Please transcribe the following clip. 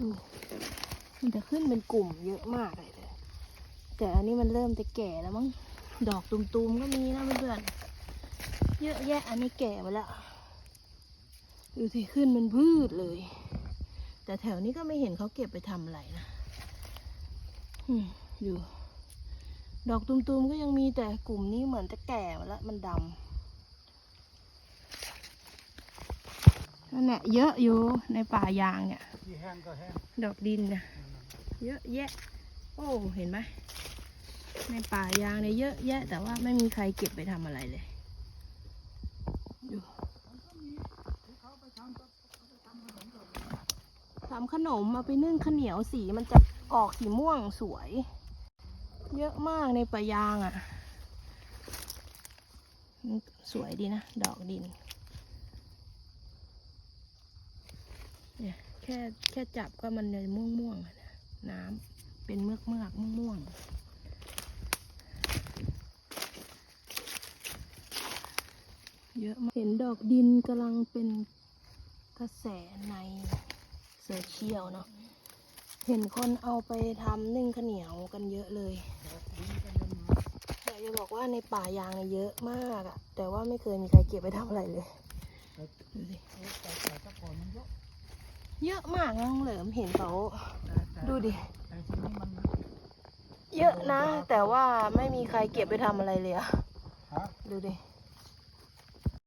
ดูมันจะขึ้นเป็นกลุ่มเยอะมากเลย แต่อันนี้มันเริ่มจะแก่แล้วมั้ง ดอกตุ่มๆก็มีนะเพื่อนๆ เยอะแยะอันนี้แก่ไปแล้ว ดูสิขึ้นเป็นพืชเลย แต่แถวนี้ก็ไม่เห็นเขาเก็บไปทำอะไรนะอืมอยู่ ดอกตุ่มๆก็ยังมีแต่กลุ่มนี้เหมือนจะแก่มาแล้วมันดำ นั่นแหละเยอะอยู่ในป่ายางเนี่ย ที่แห้งก็แห้งดอกดินเนะเยอะแยะ โอ้ เห็นไหม ในป่ายางเนี่ยเยอะแยะ แต่ว่าไม่มีใครเก็บไปทำอะไรเลยดูทำขนมมาไปนึ่งข้าวเหนียวสีมันจะออกสีม่วงสวย เยอะมากในป่ายางอะ่ะ สวยดีนะ ดอกดิน เนี่ยแค่แค่จับก็มันเลยม่วงม่วงๆอะนะน้ำเป็นเมือกเมือกม่วงม่วงๆเยอะมากเห็นดอกดินกำลังเป็นกระแสในโซเชียลเนาะเห็นคนเอาไปทำนึ่งข้าวเหนียวกันเยอะเลยอยากจะบอกว่าในป่ายางเนี่ยเยอะมากอะแต่ว่าไม่เคยมีใครเก็บไปทำอะไรเลยดูสิ เยอะเยอะมากน้องเหลิมเห็นเขาแต่แต่ดูดิแต่ทีนี้มันเยอะนะ แต่ว่าไม่มีใครเก็บไปทำอะไรเลยอะฮะดูดิ